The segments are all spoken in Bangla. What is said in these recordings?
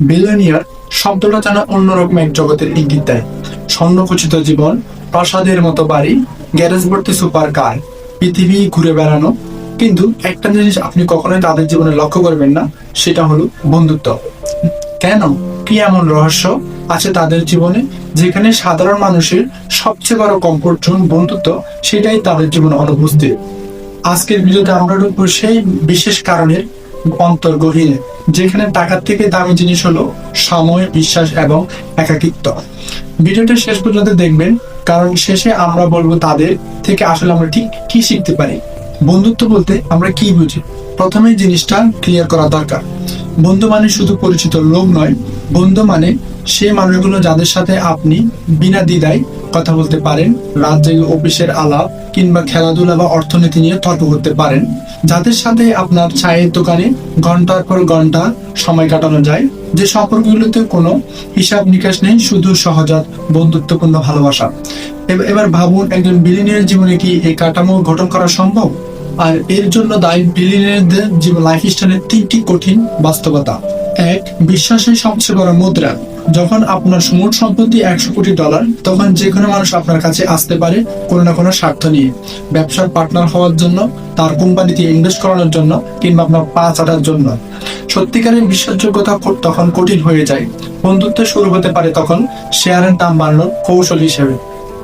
বিলিয়নিয়ার শব্দটা যেন অন্যরকম এক জগতের ইঙ্গিত দেয়। স্বর্ণখচিত জীবন, প্রাসাদের মতো বাড়ি গ্যারেজ ভর্তি সুপার কার, পৃথিবী ঘুরে বেড়ানো। কিন্তু একটা জিনিস আপনি কখনোই তাদের জীবনে লক্ষ্য করবেন না, সেটা হলো বন্ধুত্ব। কেন? কি এমন রহস্য আছে তাদের জীবনে যেখানে সাধারণ মানুষের সবচেয়ে বড় কমফোর্ট জোন বন্ধুত্ব, সেটাই তাদের জীবনে অনুপস্থিত? আজকের ভিডিওতে আমরা সেই বিশেষ কারণের অন্তর গভীরে যেখানে টাকার থেকে দামি জিনিস হলো সময়, বিশ্বাস এবং একাকিত্ব। ভিডিওটা শেষ পর্যন্ত দেখবেন, কারণ শেষে আমরা বলব তাদের থেকে আসলে আমরা ঠিক কি শিখতে পারি। বন্ধুত্ব বলতে আমরা কি বুঝি? প্রথমে জিনিসটা ক্লিয়ার করা দরকার। বন্ধু মানে শুধু পরিচিত লোক নয়, বন্ধু মানে সে মানুষগুলো যাদের সাথে আপনি বিনা দ্বিধায় কথা বলতে পারেন রাত জেগে অফিসের আলাপ কিংবা খেলাধুলা বা অর্থনীতি নিয়ে তর্ক করতে পারেন। যাদের সাথে আপনার চায়ের দোকানে ঘণ্টার পর ঘণ্টা সময় কাটানো যায়, যে সম্পর্কগুলোতে কোনো হিসাব নিকাশ নেই, শুধু সহজাত বন্ধুত্বপূর্ণ ভালোবাসা। এবার ভাবুন, একজন বিলিনিয়ার জীবনে কি এই কাঠামো গঠন করা সম্ভব? আর এর জন্য দায়ী বিলিনিয়ারদের জীবন লাইফ স্টাইলের তিনটি কঠিন বাস্তবতা। এক বিশ্বাসের সবচেয়ে বড় মুদ্রা। যখন আপনার সমুট সম্পত্তি একশো কোটি ডলার, তখন যে কোনো মানুষ আপনার কাছে আসতে পারে কোনো না কোনো স্বার্থ নিয়ে। ব্যবসার পার্টনার হওয়ার জন্য, তার কোম্পানিতে ইনভেস্ট করানোর জন্য, কিংবা আপনার পা চাটার জন্য। সত্যিকারের বিশ্বাসযোগ্যতা তখন কঠিন হয়ে যায়। বন্ধুত্ব শুরু হতে পারে তখন শেয়ারের দাম বাড়ানোর কৌশল হিসেবে।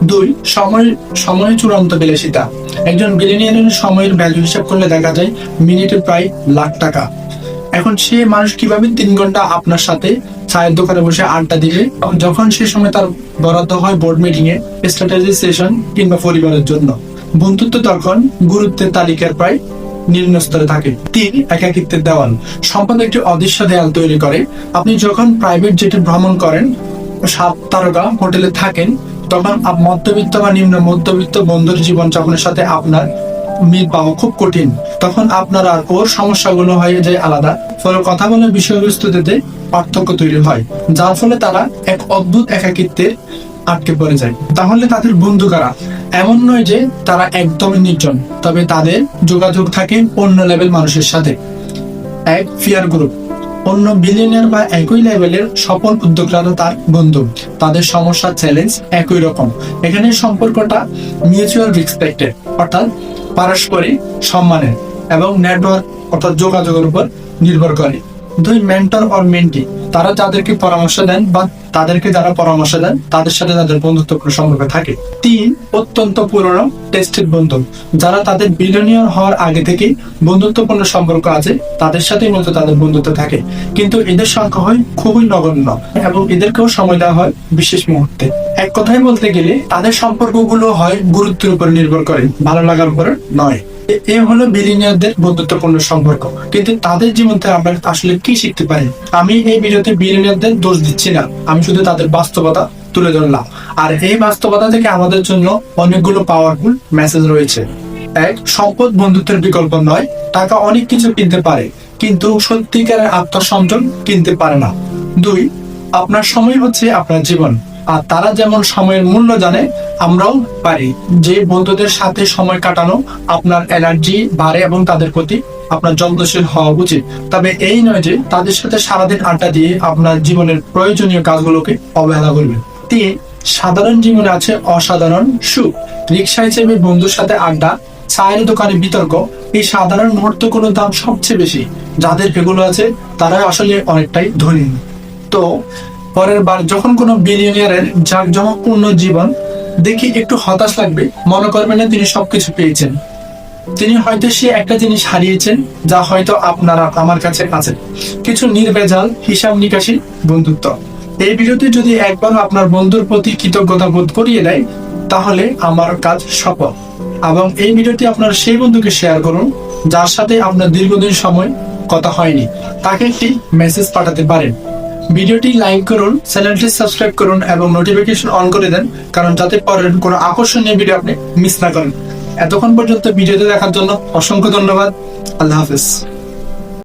দুই, সময় সময় চূড়ান্ত বিলাসিতা। একজন বিলিনিয়ারের সময়ের ভ্যালু হিসাব করলে দেখা যায় মিনিটে প্রায় লাখ টাকা। এখন সে মানুষ কীভাবে তিন ঘণ্টা আপনার সাথে চায়ের দোকানে বসে আড্ডা দিবে? যখন সে সময় তার বরাদ্দ হয় বোর্ড মিটিং এ স্ট্র্যাটেজি সেশন কিংবা পরিবারের জন্য। বন্ধুত্ব তখন গুরুত্বের তালিকার প্রায় নিম্ন স্তরে থাকে। তিন, একাকিত্বের দেওয়াল। সম্পদ একটি অদৃশ্য দেয়াল তৈরি করে। আপনি যখন প্রাইভেট জেটে ভ্রমণ করেন, সাত তারকা হোটেলে থাকেন, তখন মধ্যবিত্ত বা নিম্ন মধ্যবিত্ত বন্ধুর জীবনযাপনের সাথে আপনার মিল পাওয়া খুব কঠিন। তখন আপনার আর ওর সমস্যাগুলো হয়ে যায় আলাদা। ফলে কথা বলার বিষয়বস্তুতে পার্থক্য তৈরি হয়, যার ফলে তারা এক অদ্ভুত একাকিত্বের আটকে পড়ে যায়। তাহলে তাদের বন্ধু কারা? এমন নয় যে তারা একদমই নির্জন, তবে তাদের যোগাযোগ থাকে অন্য লেভেল মানুষের সাথে। এক ফিয়ার গ্রুপ অন্য বিলিয়নের বা একই লেভেলের সফল উদ্যোক্তারা তার বন্ধু। তাদের সমস্যা চ্যালেঞ্জ একই রকম। এখানে সম্পর্কটা মিউচুয়াল রেসপেক্টেড অর্থাৎ পারস্পরিক সম্মানের এবং নেটওয়ার্ক অর্থাৎ যোগাযোগের উপর নির্ভর করে। দুই মেন্টর অর মেন্টি তারা যাদেরকে পরামর্শ দেন বা তাদেরকে যারা পরামর্শ দেন, তাদের সাথে তাদের বন্ধুত্বপূর্ণ সম্পর্ক থাকে। তিন, অত্যন্ত পুরনো টেস্টেড বন্ধু। যারা তাদের বিলিয়নিয়ার হওয়ার আগে থেকেই বন্ধুত্বপূর্ণ সম্পর্ক আছে, তাদের সাথেই মূলত তাদের বন্ধুত্ব থাকে। কিন্তু এদের সংখ্যা হয় খুবই নগণ্য এবং এদেরকেও সময় দেওয়া হয় বিশেষ মুহূর্তে। এক কথায় বলতে গেলে, তাদের সম্পর্কগুলো হয় গুরুত্বের উপর নির্ভর করে, ভালো লাগার উপর নয়। এ- হলো বিলিনিয়ারদের বন্ধুত্বপূর্ণ সম্পর্ক। কিন্তু তাদের জীবন থেকে আমরা আসলে কি শিখতে পারি? আমি এই ভিডিওতে বিলিনিয়ারদের দোষ দিচ্ছি না। আমি শুধু তাদের বাস্তবতা তুলে ধরলাম। আর এই বাস্তবতা থেকে আমাদের জন্য অনেকগুলো পাওয়ারফুল মেসেজ রয়েছে। এক, সম্পদ বন্ধুত্বের বিকল্প নয়। টাকা অনেক কিছু কিনতে পারে, কিন্তু সত্যিকারের আত্মসংযম কিনতে পারে না। দুই, আপনার সময় হচ্ছে আপনার জীবন। আর তারা যেমন সময়ের মূল্য জানে, আমরাও পারি। যে বন্ধুদের সাথে সময় কাটানো আপনার এনার্জি বাড়ে এবং তাদের প্রতি আপনার যত্নশীল হওয়া উচিত। তবে এই নয় যে তাদের সাথে সারাদিন আড্ডা দিয়ে আপনার জীবনের প্রয়োজনীয় কাজগুলোকে অবহেলা করবেন। তিন, সাধারণ জীবনে আছে অসাধারণ সুখ। রিক্সা হিসেবে বন্ধুর সাথে আড্ডা, চায়ের দোকানে বিতর্ক, এই সাধারণ মুহূর্ত মুহূর্তগুলোর দাম সবচেয়ে বেশি। যাদের এগুলো আছে তারা আসলে অনেকটাই ধনী। তো পরের বার যখন কোনো বিলিয়নিয়ারের জাঁকজমকপূর্ণ জীবন দেখি একটু হতাশ লাগবে, মনে করবেন না তিনি সবকিছু পেয়েছেন। তিনি হয়তো সে একটা জিনিস হারিয়েছেন, যা হয়তো আপনারা আমার কাছে আছে। কিছু নির্ভেজাল হিসাব নিকাশি বন্ধুত্ব। এই ভিডিওতে যদি একবার আপনার বন্ধুর প্রতি কৃতজ্ঞতা বোধ করিয়ে দেয়, তাহলে আমার কাজ সফল। এবং এই ভিডিওটি আপনার সেই বন্ধুকে শেয়ার করুন, যার সাথে আপনার দীর্ঘদিন সময় কথা হয়নি। তাকে একটি মেসেজ পাঠাতে পারেন। ভিডিওটি লাইক করুন, চ্যানেলটি সাবস্ক্রাইব করুন এবং নোটিফিকেশন অন করে দেন, কারণ যাতে পরের কোনো আকর্ষণীয় ভিডিও আপনি মিস না করেন। এতক্ষণ পর্যন্ত ভিডিওটি দেখার জন্য অসংখ্য ধন্যবাদ। আল্লাহ হাফেজ।